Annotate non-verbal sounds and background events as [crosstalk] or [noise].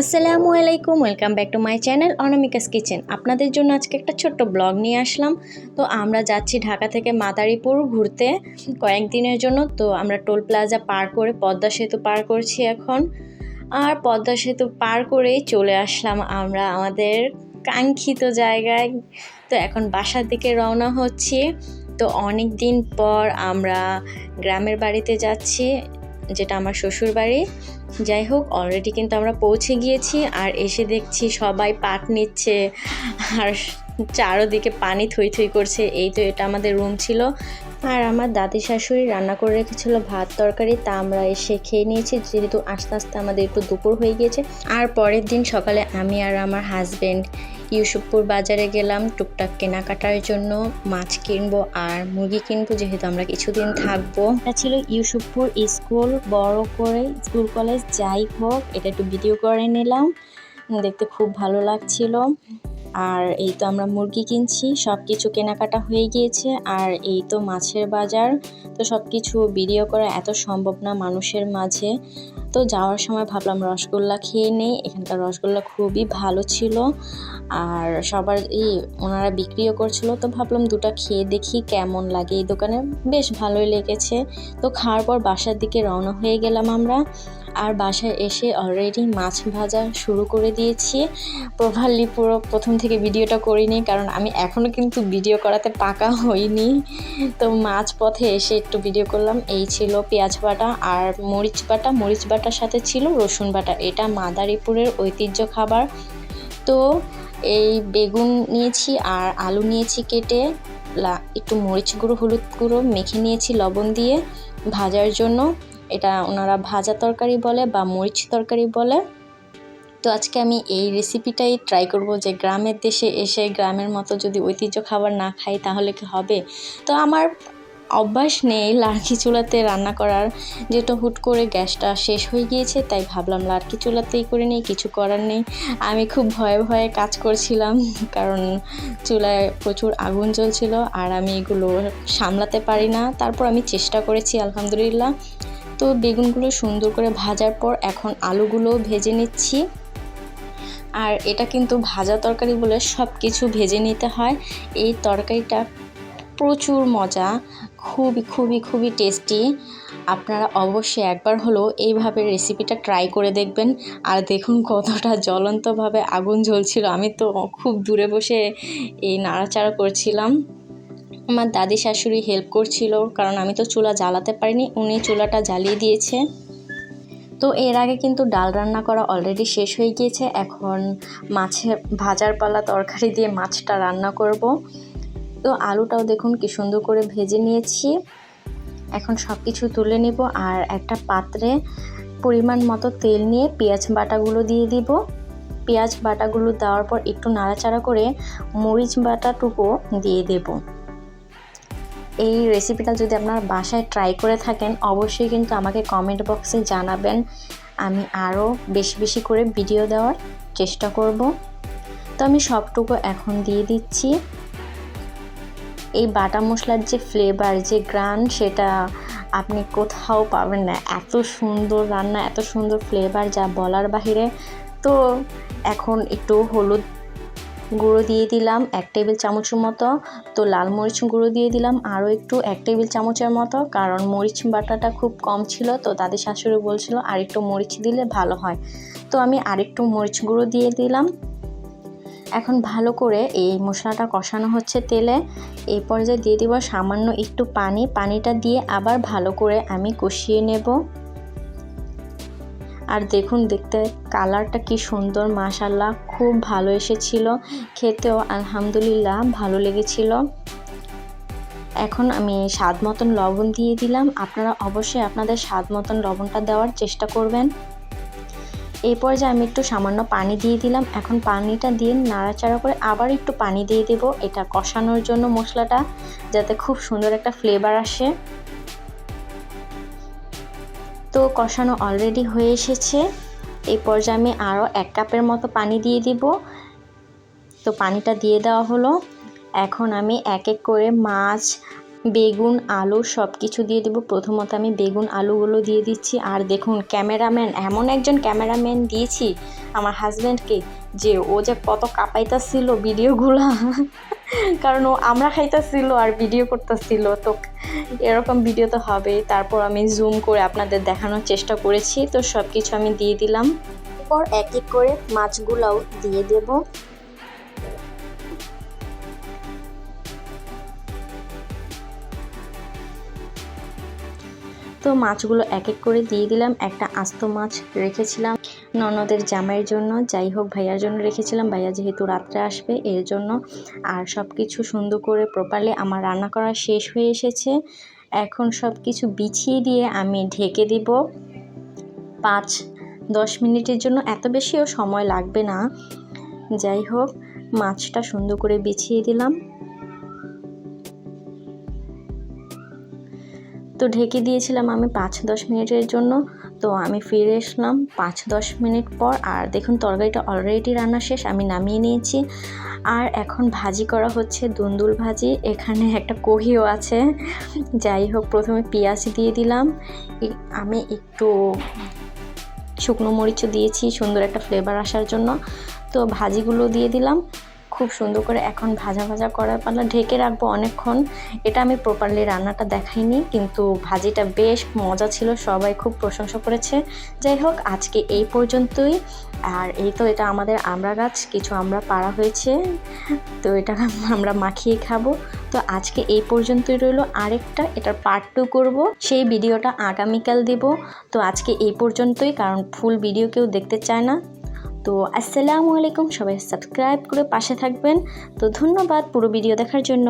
আসসালামু আলাইকুম, welcome back to my channel Anamika's kitchen. আপনাদের জন্য আজকে একটা ছোট্ট ব্লগ নিয়ে আসলাম। তো আমরা যাচ্ছি ঢাকা থেকে মাদারীপুর ঘুরতে কয়েকদিনের জন্য। তো আমরা টোল প্লাজা পার করে পদ্মা সেতু পার করছি এখন। আর পদ্মা সেতু পার করেই চলে আসলাম আমরা আমাদের কাঙ্ক্ষিত জায়গায়। তো এখন বাসার দিকে রওনা হচ্ছি। তো অনেক দিন পর আমরা গ্রামের বাড়িতে যাচ্ছি। যেটা আমার শ্বশুর বাড়ি যাই হোক অলরেডি কিন্তু আমরা পৌঁছে গিয়েছি আর এসে দেখছি সবাই পাট নিচ্ছে আর চারোদিকে পানি থই থই করছে। এই তো এটা আমাদের রুম ছিল। আর আমার দাদি শাশুড়ি রান্না করে রেখেছিল ভাত তরকারি, তা আমরা এসে খেয়ে নিয়েছি। যেহেতু আস্তে আস্তে আমাদের একটু দুপুর হয়ে গিয়েছে। আর পরের দিন সকালে আমি আর আমার হাজবেন্ড ইউসুফপুর বাজারে গেলাম টুকটাক কেনাকাটার জন্য, মাছ কিনবো আর মুরগি কিনবো, যেহেতু আমরা কিছুদিন থাকব। এটা ছিল ইউসুফপুর স্কুল, বড় করে স্কুল কলেজ, যাই হোক, এটা একটু ভিডিও করে নিলাম। দেখতে খুব ভালো লাগছিল। আর এই তো আমরা মুরগি কিনছি সব কিছু কেনাকাটা হয়ে গিয়েছে। আর এই তো মাছের বাজার, তো সব কিছু ভিডিও করা এত সম্ভব না মানুষের মাঝে। তো যাওয়ার সময় ভাবলাম রসগোল্লা খেয়ে নেই। এখানকার রসগোল্লা খুবই ভালো ছিল। আর সবার এই ওনারা বিক্রিও করছিল। তো ভাবলাম দুটা খেয়ে দেখি কেমন লাগে এই দোকানে। বেশ ভালোই লেগেছে। তো খাওয়ার পর বাসার দিকে রওনা হয়ে গেলাম আমরা। আর বাসায় এসে অলরেডি মাছ ভাজা শুরু করে দিয়েছি। প্রভালি পুরো প্রথম থেকে ভিডিওটা করিনি, কারণ আমি এখনও কিন্তু ভিডিও করাতে পাকা হইনি। তো মাছ পথে এসে একটু ভিডিও করলাম। এই ছিল পেঁয়াজ বাটা আর মরিচ বাটা। মরিচ বাটার সাথে ছিল রসুন বাটা। এটা মাদারীপুরের ঐতিহ্য খাবার। তো এই বেগুন নিয়েছি আর আলু নিয়েছি কেটে একটু মরিচ গুঁড়ো, হলুদ গুঁড়ো মেখে নিয়েছি লবণ দিয়ে ভাজার জন্য। এটা ওনারা ভাজা তরকারি বলে বা মরিচ তরকারি বলে। তো আজকে আমি এই রেসিপিটাই ট্রাই করব যে গ্রামের দেশে এসে গ্রামের মতো যদি ঐতিহ্য খাবার না খাই তাহলে কি হবে? তো আমার অভ্যাস নেই লাড়কি চুলাতে রান্না করার। যেটা হুট করে গ্যাসটা শেষ হয়ে গিয়েছে, তাই ভাবলাম লাড়কি চুলাতেই করে নিই, কিছু করার নেই। আমি খুব ভয়ে ভয়ে কাজ করছিলাম, কারণ চুলায় প্রচুর আগুন জ্বলছিল আর আমি এগুলো সামলাতে পারি না। তারপর আমি চেষ্টা করেছি, আলহামদুলিল্লাহ। তো বেগুনগুলো সুন্দর করে ভাজার পর এখন আলুগুলো ভেজে নিচ্ছি। আর এটা কিন্তু ভাজা তরকারি বলে সব কিছু ভেজে নিতে হয়। এই তরকারিটা প্রচুর মজা, খুবই খুবই খুবই টেস্টি। আপনারা অবশ্যই একবার হলেও এইভাবে রেসিপিটা ট্রাই করে দেখবেন। আর দেখুন কতটা জ্বলন্তভাবে আগুন জ্বলছিল। আমি তো খুব দূরে বসে এই নাড়াচাড়া করছিলাম। আমার দাদি শাশুড়ি হেল্প করছিল, কারণ আমি তো চুলা জ্বালাতে পারিনি, উনি চুলাটা জ্বালিয়ে দিয়েছে। তো এর আগে কিন্তু ডাল রান্না করা অলরেডি শেষ হয়ে গিয়েছে, এখন মাছের ভাজার পালা তরকারি দিয়ে মাছটা রান্না করব। তো আলুটাও দেখুন কি সুন্দর করে ভেজে নিয়েছি। এখন সব কিছু তুলে নিব আর একটা পাত্রে পরিমাণ মতো তেল নিয়ে পেঁয়াজ বাটাগুলো দিয়ে দিব। পেঁয়াজ বাটাগুলো দেওয়ার পর একটু নাড়াচাড়া করে মরিচ বাটাটুকু দিয়ে দেবো। এই রেসিপিটা যদি আপনার বাসায় ট্রাই করে থাকেন, অবশ্যই কিন্তু আমাকে কমেন্ট বক্সে জানাবেন। আমি আরও বেশি বেশি করে ভিডিও দেওয়ার চেষ্টা করব। তো আমি সবটুকু এখন দিয়ে দিচ্ছি। এই বাটা মশলার যে ফ্লেভার যে গ্রান, সেটা আপনি কোথাও পাবেন না। এত সুন্দর রান্না, এত সুন্দর ফ্লেভার যা বলার বাহিরে। তো এখন একটু হলুদ গুঁড়ো দিয়ে দিলাম এক টেবিল চামচের মতো। তো লাল মরিচ গুঁড়ো দিয়ে দিলাম আরও একটু এক টেবিল চামচের মতো, কারণ মরিচ বাটাটা খুব কম ছিল। তো দাদি শাশুড়ি বলছিল আর একটু মরিচ দিলে ভালো হয়। তো আমি আরেকটু মরিচ গুঁড়ো দিয়ে দিলাম। এখন ভালো করে এই মশলাটা কষানো হচ্ছে তেলে। এই পর্যায়ে দিয়ে দিব সামান্য একটু পানি। পানিটা দিয়ে আবার ভালো করে আমি কষিয়ে নেব। আর দেখুন, দেখতে কালারটা কি সুন্দর মাশাল্লাহ খুব ভালো এসেছিল। খেতেও আলহামদুলিল্লাহ ভালো লেগেছিল। এখন আমি স্বাদ মতন লবণ দিয়ে দিলাম। আপনারা অবশ্যই আপনাদের স্বাদ মতন লবণটা দেওয়ার চেষ্টা করবেন। এই পর্যায়ে আমি একটু সামান্য পানি দিয়ে দিলাম। এখন পানিটা দিয়ে নাড়াচাড়া করে আবার একটু পানি দিয়ে দেব। এটা কষানোর জন্য মশলাটা, যাতে খুব সুন্দর একটা ফ্লেভার আসে। তো কষানো অলরেডি হয়ে এসেছে। এই পর্যায়ে আমি আরও এক কাপের মতো পানি দিয়ে দিব। তো পানিটা দিয়ে দেওয়া হলো। এখন আমি এক এক করে মাছ বেগুন, আলু সব কিছু দিয়ে দেবো। প্রথমত আমি বেগুন, আলুগুলো দিয়ে দিচ্ছি। আর দেখুন, ক্যামেরাম্যান, এমন একজন ক্যামেরাম্যান দিয়েছি আমার হাজব্যান্ডকে যে ও যে কত কাঁপাইতাছিল ভিডিওগুলা। কারণ ও আমরা খাইতেছিল আর ভিডিও করতেছিল। তো এরকম ভিডিও তো হবেই তারপর আমি জুম করে আপনাদের দেখানোর চেষ্টা করেছি। তো সব কিছু আমি দিয়ে দিলাম। এরপর এক এক করে মাছগুলোও দিয়ে দেব। তো মাছগুলো এক এক করে দিয়ে দিলাম। একটা আস্ত মাছ রেখেছিলাম ননদের জামাইয়ের জন্য। যাই হোক, ভাইয়ার জন্য রেখেছিলাম। ভাইয়া যেহেতু রাত্রে আসবে, এর জন্য। আর সব কিছু সুন্দর করে প্রপারলি আমার রান্না করা শেষ হয়ে এসেছে। এখন সব কিছু বিছিয়ে দিয়ে আমি ঢেকে দিব। পাঁচ, দশ মিনিটের জন্য। এত বেশিও সময় লাগবে না। যাই হোক, মাছটা সুন্দর করে বিছিয়ে দিলাম। তো ঢেকে দিয়েছিলাম আমি পাঁচ দশ মিনিটের জন্য। তো আমি ফিরে এসলাম পাঁচ দশ মিনিট পর। আর দেখুন, তরকারিটা অলরেডি রান্না শেষ, আমি নামিয়ে নিয়েছি। আর এখন ভাজি করা হচ্ছে দুন্দুল ভাজি। এখানে একটা কহিও আছে। যাই হোক, প্রথমে পেঁয়াজ দিয়ে দিলাম। আমি একটু শুকনো মরিচও দিয়েছি, সুন্দর একটা ফ্লেভার আসার জন্য। তো ভাজিগুলো দিয়ে দিলাম। খুব সুন্দর করে এখন ভাজা ভাজা করার পালা ঢেকে রাখব অনেকক্ষণ। এটা আমি প্রপারলি রান্নাটা দেখাইনি, কিন্তু ভাজিটা বেশ মজা ছিল, সবাই খুব প্রশংসা করেছে। যাই হোক, আজকে এই পর্যন্তই। আর এই তো এটা আমাদের আমড়া গাছ, কিছু আমরা পাড়া হয়েছে, তো এটা [laughs] আমরা মাখিয়ে খাব। তো আজকে এই পর্যন্তই রইল আরেকটা, এটার পার্ট টু করব। সেই ভিডিওটা আগামীকাল দেব। তো আজকে এই পর্যন্তই, কারণ ফুল ভিডিও কেউ দেখতে চায় না। তো আসসালামু আলাইকুম সবাই সাবস্ক্রাইব করে পাশে থাকবেন। তো ধন্যবাদ পুরো ভিডিও দেখার জন্য।